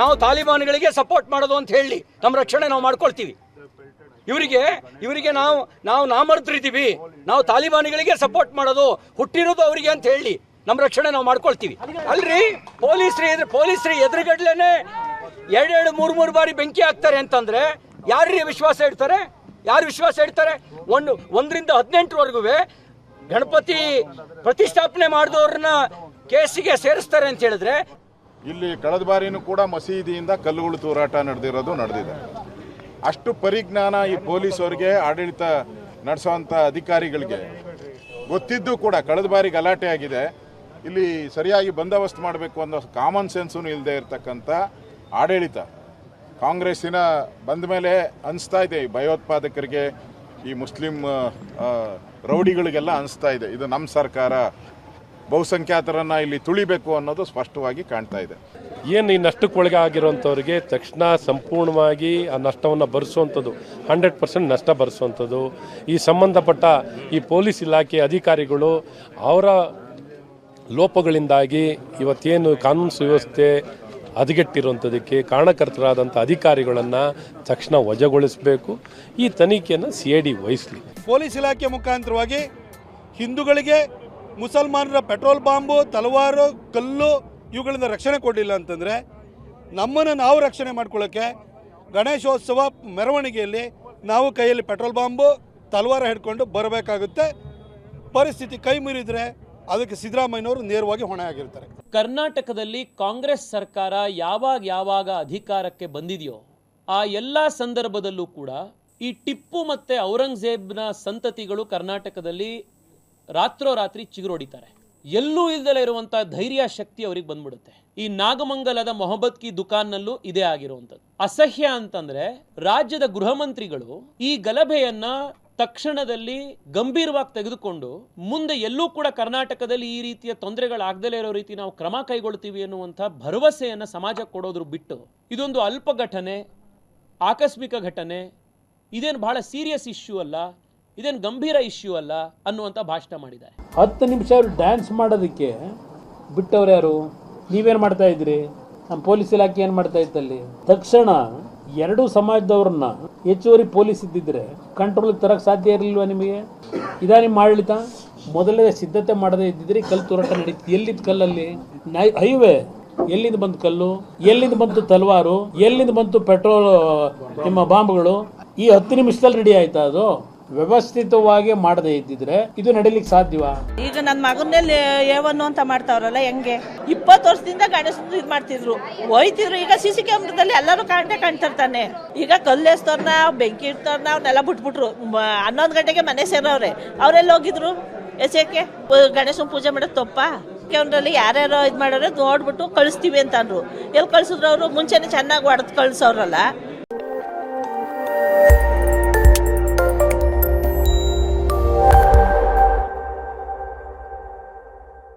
ನಾವು ತಾಲಿಬಾನ್ಗಳಿಗೆ ಸಪೋರ್ಟ್ ಮಾಡೋದು ಅಂತ ಹೇಳಿ ನಮ್ಮ ರಕ್ಷಣೆ ನಾವು ಮಾಡ್ಕೊಳ್ತೀವಿ. ಇವರಿಗೆ ಇವರಿಗೆ ನಾವು ನಾವು ನಾಮರ್ದ್ರಿದ್ದೀವಿ. ನಾವು ತಾಲಿಬಾನಿಗಳಿಗೆ ಸಪೋರ್ಟ್ ಮಾಡೋದು, ಹುಟ್ಟಿರೋದು ಅವರಿಗೆ ಅಂತ ಹೇಳಿ ನಮ್ಮ ರಕ್ಷಣೆ ನಾವು ಮಾಡ್ಕೊಳ್ತೀವಿ. ಅಲ್ರಿ? ಪೊಲೀಸ್ರಿ ಎದುರು ಪೊಲೀಸ್ರಿ ಎದುರುಗಡ್ಲೇನೆ ಎರಡೆರಡು, ಮೂರು ಮೂರು ಬಾರಿ ಬೆಂಕಿ ಹಾಕ್ತಾರೆ ಅಂತಂದ್ರೆ ಯಾರ್ರಿ ವಿಶ್ವಾಸ ಇಡ್ತಾರೆ? ಯಾರು ವಿಶ್ವಾಸ ಇಡ್ತಾರೆ? ಒಂದು, ಒಂದರಿಂದ ಹದಿನೆಂಟರವರೆಗೂ ಗಣಪತಿ ಪ್ರತಿಷ್ಠಾಪನೆ ಮಾಡಿದವ್ರನ್ನ ಕೇಸಿಗೆ ಸೇರಿಸ್ತಾರೆ ಅಂತ ಹೇಳಿದ್ರೆ ಇಲ್ಲಿ ಕಳೆದ ಬಾರಿನೂ ಕೂಡ ಮಸೀದಿಯಿಂದ ಕಲ್ಲುಗಳು ತೂರಾಟ ನಡೆದಿರೋದು ನಡೆದಿದೆ. ಅಷ್ಟು ಪರಿಜ್ಞಾನ ಈ ಪೊಲೀಸವ್ರಿಗೆ, ಆಡಳಿತ ನಡೆಸುವಂಥ ಅಧಿಕಾರಿಗಳಿಗೆ ಗೊತ್ತಿದ್ದು ಕೂಡ ಕಳೆದ ಬಾರಿ ಗಲಾಟೆ ಆಗಿದೆ. ಇಲ್ಲಿ ಸರಿಯಾಗಿ ಬಂದೋಬಸ್ತ್ ಮಾಡಬೇಕು ಅನ್ನೋ ಕಾಮನ್ ಸೆನ್ಸೂ ಇಲ್ಲದೆ ಇರತಕ್ಕಂಥ ಆಡಳಿತ ಕಾಂಗ್ರೆಸ್ಸಿನ ಬಂದ ಮೇಲೆ ಅನಿಸ್ತಾ ಇದೆ ಈ ಭಯೋತ್ಪಾದಕರಿಗೆ, ಈ ಮುಸ್ಲಿಂ ರೌಡಿಗಳಿಗೆಲ್ಲ ಅನಿಸ್ತಾ ಇದೆ. ಇದು ನಮ್ಮ ಸರ್ಕಾರ ಬಹುಸಂಖ್ಯಾತರನ್ನ ಇಲ್ಲಿ ತುಳಿಬೇಕು ಅನ್ನೋದು ಸ್ಪಷ್ಟವಾಗಿ ಕಾಣ್ತಾ ಇದೆ. ಏನು ಈ ನಷ್ಟಕ್ಕೊಳಗಾಗಿರುವಂಥವ್ರಿಗೆ ತಕ್ಷಣ ಸಂಪೂರ್ಣವಾಗಿ ಆ ನಷ್ಟವನ್ನು ಭರಿಸುವಂಥದ್ದು ಹಂಡ್ರೆಡ್ ಪರ್ಸೆಂಟ್ ನಷ್ಟ ಭರಿಸುವಂಥದ್ದು ಈ ಸಂಬಂಧಪಟ್ಟ ಈ ಪೊಲೀಸ್ ಇಲಾಖೆ ಅಧಿಕಾರಿಗಳು ಅವರ ಲೋಪಗಳಿಂದಾಗಿ ಇವತ್ತೇನು ಕಾನೂನು ಸುವ್ಯವಸ್ಥೆ ಹದಗೆಟ್ಟಿರುವಂಥದಕ್ಕೆ ಕಾರಣಕರ್ತರಾದಂಥ ಅಧಿಕಾರಿಗಳನ್ನು ತಕ್ಷಣ ವಜಾಗೊಳಿಸಬೇಕು. ಈ ತನಿಖೆಯನ್ನು ಸಿ ಎ ಡಿ ವಹಿಸಲಿ. ಪೊಲೀಸ್ ಇಲಾಖೆ ಮುಖಾಂತರವಾಗಿ ಹಿಂದೂಗಳಿಗೆ ಮುಸಲ್ಮಾನರ ಪೆಟ್ರೋಲ್ ಬಾಂಬು, ತಲವಾರು, ಕಲ್ಲು ಇವುಗಳಿಂದ ರಕ್ಷಣೆ ಕೊಡಲಿಲ್ಲ ಅಂತಂದರೆ ನಮ್ಮನ್ನು ನಾವು ರಕ್ಷಣೆ ಮಾಡ್ಕೊಳ್ಳೋಕ್ಕೆ ಗಣೇಶೋತ್ಸವ ಮೆರವಣಿಗೆಯಲ್ಲಿ ನಾವು ಕೈಯಲ್ಲಿ ಪೆಟ್ರೋಲ್ ಬಾಂಬು, ತಲವಾರ ಹಿಡ್ಕೊಂಡು ಬರಬೇಕಾಗುತ್ತೆ. ಪರಿಸ್ಥಿತಿ ಕೈ ಮೀರಿದರೆ ಅದಕ್ಕೆ ಸಿದ್ದರಾಮಯ್ಯನವರು ನೇರವಾಗಿ ಹೊಣೆ ಆಗಿರ್ತಾರೆ. ಕರ್ನಾಟಕದಲ್ಲಿ ಕಾಂಗ್ರೆಸ್ ಸರ್ಕಾರ ಯಾವಾಗ ಯಾವಾಗ ಅಧಿಕಾರಕ್ಕೆ ಬಂದಿದೆಯೋ ಆ ಎಲ್ಲ ಸಂದರ್ಭದಲ್ಲೂ ಕೂಡ ಈ ಟಿಪ್ಪು ಮತ್ತು ಔರಂಗಜೇಬ್ನ ಸಂತತಿಗಳು ಕರ್ನಾಟಕದಲ್ಲಿ ರಾತ್ರೋರಾತ್ರಿ ಚಿಗುರೊಡಿತಾರೆ ಎಲ್ಲೂ ಇಲ್ದಲೇ ಇರುವಂತಹ ಧೈರ್ಯ ಶಕ್ತಿ ಅವ್ರಿಗೆ ಬಂದ್ಬಿಡುತ್ತೆ. ಈ ನಾಗಮಂಗಲದ ಮೊಹಬ್ಬತ್ ಕಿ ದುಕಾನ್ನಲ್ಲೂ ಇದೇ ಆಗಿರುವಂಥದ್ದು. ಅಸಹ್ಯ ಅಂತಂದ್ರೆ ರಾಜ್ಯದ ಗೃಹ ಮಂತ್ರಿಗಳು ಈ ಗಲಭೆಯನ್ನ ತಕ್ಷಣದಲ್ಲಿ ಗಂಭೀರವಾಗಿ ತೆಗೆದುಕೊಂಡು ಮುಂದೆ ಎಲ್ಲೂ ಕೂಡ ಕರ್ನಾಟಕದಲ್ಲಿ ಈ ರೀತಿಯ ತೊಂದರೆಗಳಾಗದಲೇ ಇರೋ ರೀತಿ ನಾವು ಕ್ರಮ ಕೈಗೊಳ್ತೀವಿ ಅನ್ನುವಂಥ ಭರವಸೆಯನ್ನು ಸಮಾಜಕ್ಕೆ ಕೊಡೋದ್ರ ಬಿಟ್ಟು ಇದೊಂದು ಅಲ್ಪ ಘಟನೆ ಆಕಸ್ಮಿಕ ಘಟನೆ, ಇದೇನು ಬಹಳ ಸೀರಿಯಸ್ ಇಶ್ಯೂ ಅಲ್ಲ ಇದೇನು ಗಂಭೀರ ಇಶ್ಯೂ ಅಲ್ಲ ಅನ್ನುವಂಥ ಭಾಷಣ ಮಾಡಿದ್ದಾರೆ. ಹತ್ತು ನಿಮಿಷ ಅವರು ಡ್ಯಾನ್ಸ್ ಮಾಡೋದಕ್ಕೆ ಬಿಟ್ಟವ್ರು ಯಾರು? ನೀವೇನು ಮಾಡ್ತಾ ಇದ್ರಿ ನಮ್ಮ ಪೊಲೀಸ್ ಇಲಾಖೆ ಏನು ಮಾಡ್ತಾ ಇತ್ತಲ್ಲಿ? ತಕ್ಷಣ ಎರಡೂ ಸಮಾಜದವ್ರನ್ನ ಹೆಚ್ಚುವರಿ ಪೊಲೀಸ್ ಇದ್ದಿದ್ರೆ ಕಂಟ್ರೋಲ್ಗೆ ತರಕ್ಕೆ ಸಾಧ್ಯ ಇರಲಿಲ್ವಾ ನಿಮಗೆ? ಇದಾ ನಿಮ್ಮ ಆಡಳಿತ? ಮೊದಲೇ ಸಿದ್ಧತೆ ಮಾಡದೇ ಇದ್ದಿದ್ರೆ ಕಲ್ಲು ತೋರಾಟ ನಡೀತು ಎಲ್ಲಿದ್ದ ಕಲ್ಲಲ್ಲಿ? ಹೈವೇ ಎಲ್ಲಿಂದ ಬಂತು ಕಲ್ಲು? ಎಲ್ಲಿಂದ ಬಂತು ತಲವಾರು? ಎಲ್ಲಿಂದ ಬಂತು ಪೆಟ್ರೋಲ್ ನಿಮ್ಮ ಬಾಂಬ್ಗಳು? ಈ ಹತ್ತು ನಿಮಿಷದಲ್ಲಿ ರೆಡಿ ಆಯ್ತಾ ಅದು? ವ್ಯವಸ್ಥಿತವಾಗಿ ಮಾಡದೇ ಇದ್ದಿದ್ರೆ ಇದು ನಡೀಲಿಕ್ಕೆ ಸಾಧ್ಯವಾ? ಈಗ ನನ್ನ ಮಗನಲ್ಲಿ ಏವನ್ನು ಅಂತ ಮಾಡ್ತಾವ್ರಲ್ಲ, ಹೆಂಗೆ? ಇಪ್ಪತ್ತು ವರ್ಷದಿಂದ ಗಣೇಶ ಇದು ಮಾಡ್ತಿದ್ರು. ಹೋಯ್ತಿದ್ರು, ಈಗ ಸಿ ಸಿ ಕ್ಯಾಮ್ರಾದಲ್ಲಿ ಎಲ್ಲರೂ ಕಾಣ್ದೆ ಕಾಣ್ತಿರ್ತಾನೆ. ಈಗ ಕಲ್ಲೇಸ್ತವ್ರನ್ನ ಬೆಂಕಿ ಇಡ್ತವ್ರನ್ನ ಅವ್ರನ್ನೆಲ್ಲ ಬಿಟ್ಬಿಟ್ರು. ಹನ್ನೊಂದು ಗಂಟೆಗೆ ಮನೆ ಸೇರೋವ್ರೆ. ಅವರೆಲ್ಲ ಹೋಗಿದ್ರು? ಎಸೆಕ್ಕೆ ಗಣೇಶನ ಪೂಜೆ ಮಾಡೋದು ತಪ್ಪ? ಕ್ಯಾಮ್ರಲ್ಲಿ ಯಾರ್ಯಾರೋ ಇದು ಮಾಡೋರೆ ನೋಡ್ಬಿಟ್ಟು ಕಳಿಸ್ತೀವಿ ಅಂತ ಅಂದ್ರು ಎಲ್ಲಿ ಕಳ್ಸಿದ್ರು ಅವರು? ಮುಂಚೆನೆ ಚೆನ್ನಾಗಿ ಹೊಡೆದು ಕಳ್ಸೋರಲ್ಲ.